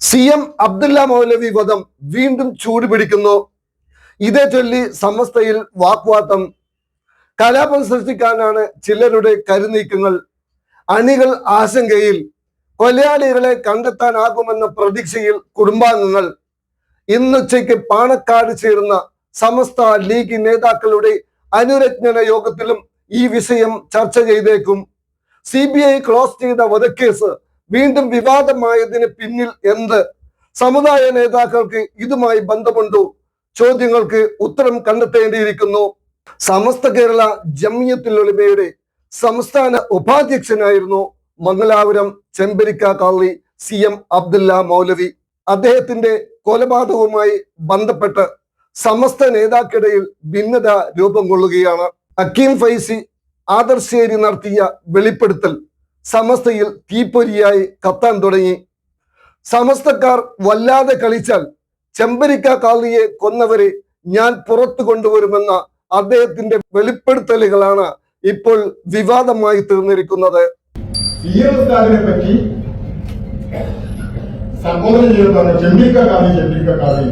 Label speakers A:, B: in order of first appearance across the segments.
A: C M Abdulla മൗലവി വധം വീണ്ടും ചൂടുപിടിക്കുന്നു. ഇതേ ചൊല്ലി സമസ്തയിൽ വാക്വാദം കലാപം സൃഷ്ടിക്കാനാണ് ചിലരുടെ കരുനീക്കങ്ങൾ. അണികൾ ആശങ്കയിൽ കൊലയാളികളെ കണ്ടെത്താനാകുമെന്ന പ്രതീക്ഷയിൽ കുടുംബാംഗങ്ങൾ. ഇന്നുച്ചയ്ക്ക് പാണക്കാട് ചേർന്ന സമസ്ത ലീഗ് നേതാക്കളുടെ അനുരജ്ഞന യോഗത്തിലും ഈ വിഷയം ചർച്ച ചെയ്തേക്കും. സി ബി ഐ ക്ലോസ് ചെയ്ത വധക്കേസ് വീണ്ടും വിവാദമായതിന് പിന്നിൽ എന്ത്? സമുദായ നേതാക്കൾക്ക് ഇതുമായി ബന്ധമുണ്ടോ? ചോദ്യങ്ങൾക്ക് ഉത്തരം കണ്ടെത്തേണ്ടിയിരിക്കുന്നു. സമസ്ത കേരള ജമിയത്തുൽ സംസ്ഥാന ഉപാധ്യക്ഷനായിരുന്നു മംഗലാപുരം ചെമ്പരിക്ക കാളി സി എം അബ്ദുല്ല മൗലവി. അദ്ദേഹത്തിന്റെ കൊലപാതകവുമായി ബന്ധപ്പെട്ട് സമസ്ത നേതാക്കിടയിൽ ഭിന്നത രൂപം കൊള്ളുകയാണ്. അക്കീം ഫൈസി ആദർശേരി നടത്തിയ വെളിപ്പെടുത്തൽ. സമസ്തയിൽ തീപ്പൊരിയായി കത്താൻ തുടങ്ങി. സമസ്തക്കാർ വല്ലാതെ കളിച്ചാൽ ചെമ്പരിക്ക കാളിയെ കൊന്നവരെ ഞാൻ പുറത്തു കൊണ്ടുവരുമെന്ന അദ്ദേഹത്തിന്റെ വെളിപ്പെടുത്തലുകളാണ് ഇപ്പോൾ വിവാദമായി തീർന്നിരിക്കുന്നത്.
B: പറ്റി സംബോധന ചെയ്തതാണ് ചെമ്പിക്ക കാവി ചെമ്പിക്ക കാവി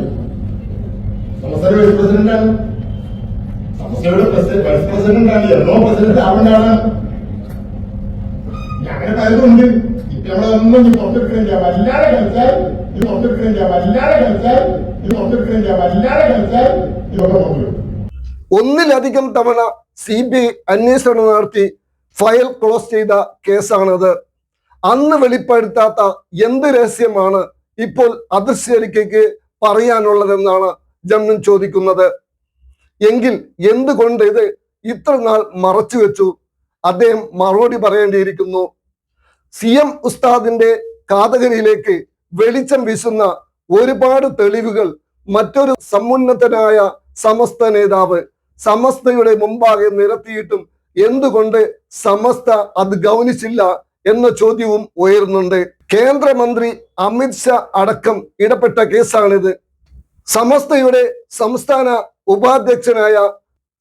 B: സമസ്തയുടെ പ്രസിഡന്റാണ്. സമസ്തയുടെ വൈസ് പ്രസിഡന്റാണ് എന്നോ പ്രസിഡന്റ് ആവേണ്ടാണ് അങ്ങനെ പലതുണ്ട് ഇപ്പൊ നമ്മളൊന്നും ഈ ചെയ്യാം വല്ലാതെ കളിച്ചാൽ ഈ ചെയ്യാം വല്ലാതെ കളിച്ചാൽ ഈ ചെയ്യാം വല്ലാതെ കളിച്ചാൽ ഇതൊക്കെ നോക്കും
A: ഒന്നിലധികം തവണ സി ബി ഐ അന്വേഷണം നടത്തി ഫയൽ ക്ലോസ് ചെയ്ത കേസാണത്. അന്ന് വെളിപ്പെടുത്താത്ത എന്ത് രഹസ്യമാണ് ഇപ്പോൾ അദൃശ്യരിക്കയ്ക്ക് പറയാനുള്ളതെന്നാണ് ജമ്മിൻ ചോദിക്കുന്നത്. എങ്കിൽ എന്തുകൊണ്ട് ഇത് ഇത്ര നാൾ മറച്ചു വെച്ചു അദ്ദേഹം മറുപടി പറയേണ്ടിയിരിക്കുന്നു. സി എം ഉസ്താദിന്റെ കാതകരിയിലേക്ക് വെളിച്ചം വീശുന്ന ഒരുപാട് തെളിവുകൾ മറ്റൊരു സമുന്നതനായ സമസ്ത നേതാവ് സമസ്തയുടെ മുമ്പാകെ നിരത്തിയിട്ടും എന്തുകൊണ്ട് സമസ്ത അത് ഗൗനിച്ചില്ല എന്ന ചോദ്യവും ഉയരുന്നുണ്ട്. കേന്ദ്രമന്ത്രി അമിത്ഷാ അടക്കം ഇടപെട്ട കേസാണിത്. സമസ്തയുടെ സംസ്ഥാന ഉപാധ്യക്ഷനായ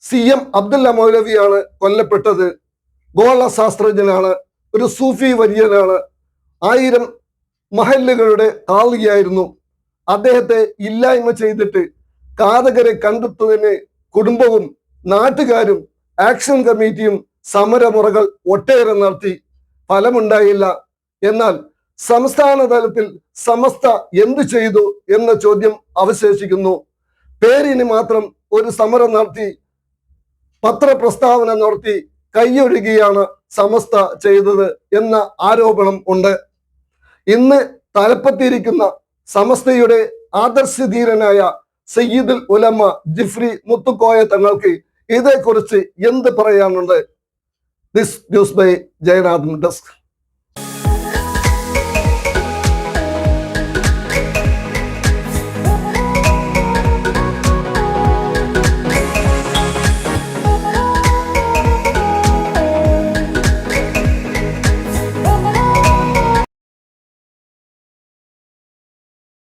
A: സി എം അബ്ദുല്ല മൗലവിയാണ് കൊല്ലപ്പെട്ടത്. ഗോള ശാസ്ത്രജ്ഞനാണ് ഒരു സൂഫി വര്യനാണ്. ആയിരം മഹല്ലുകളുടെ കാളിയായിരുന്നു അദ്ദേഹത്തെ ഇല്ലായ്മ ചെയ്തിട്ട് കാതകരെ കണ്ടെത്തുന്നതിന് കുടുംബവും നാട്ടുകാരും ആക്ഷൻ കമ്മിറ്റിയും സമരമുറകൾ ഒട്ടേറെ നടത്തി. ഫലമുണ്ടായില്ല. എന്നാൽ സംസ്ഥാന തലത്തിൽ സമസ്ത എന്തു ചെയ്തു എന്ന ചോദ്യം അവശേഷിക്കുന്നു. പേരിന് മാത്രം ഒരു സമരം നടത്തി പത്രപ്രസ്താവന നടത്തി കൈയൊഴുകിയാണ് സമസ്ത ചെയ്തത് എന്ന ആരോപണം ഉണ്ട്. ഇന്ന് തലപ്പത്തിയിരിക്കുന്ന സമസ്തയുടെ ആദർശധീരനായ സയ്യിദുൽ ഉലമ ജിഫ്രി മുത്തുക്കോയ തങ്ങൾക്ക് ഇതേക്കുറിച്ച് എന്ത് പറയാനുണ്ട്? This news by Jayanathan desk